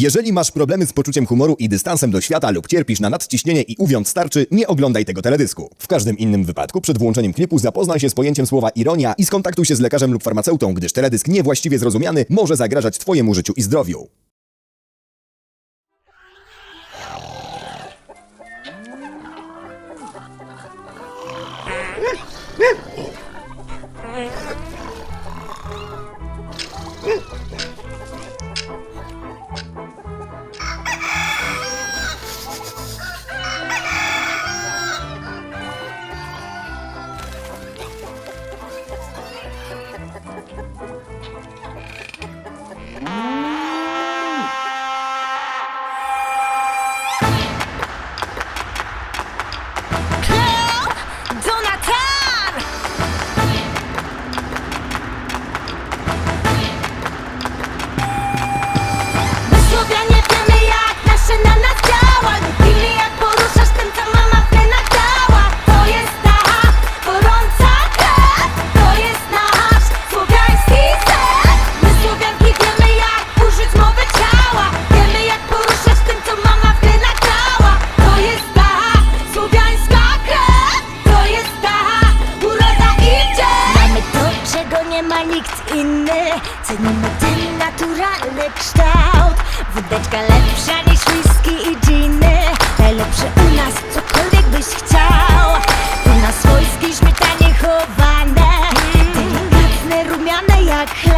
Jeżeli masz problemy z poczuciem humoru i dystansem do świata lub cierpisz na nadciśnienie i uwiąd starczy, nie oglądaj tego teledysku. W każdym innym wypadku przed włączeniem klipu zapoznaj się z pojęciem słowa ironia i skontaktuj się z lekarzem lub farmaceutą, gdyż teledysk niewłaściwie zrozumiany może zagrażać Twojemu życiu i zdrowiu. Nikt inny. Cenimy ten naturalny kształt. Wódeczka lepsza niż whisky i dżiny Najlepsze u nas, cokolwiek byś chciał. U nas wojski śmietanie chowane. Delikatne, rumiane jak chleb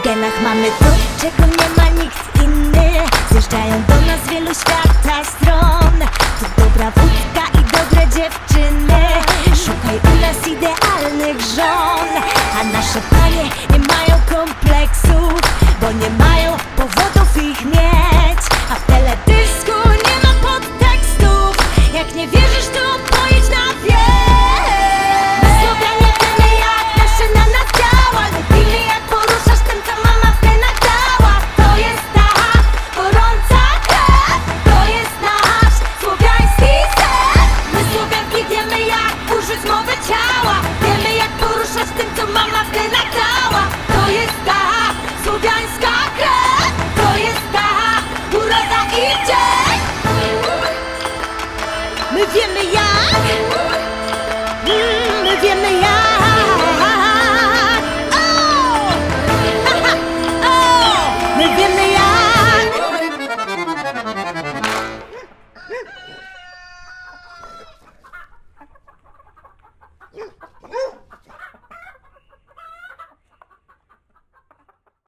W genach mamy to, czego nie ma nikt inny. Zjeżdżają do nas wielu świata stron. To dobra wódka i dobre dziewczyny. Szukaj u nas idealnych żon. A nasze panie nie mają kompleksów Bo nie mają jak? Mm, My wiemy jak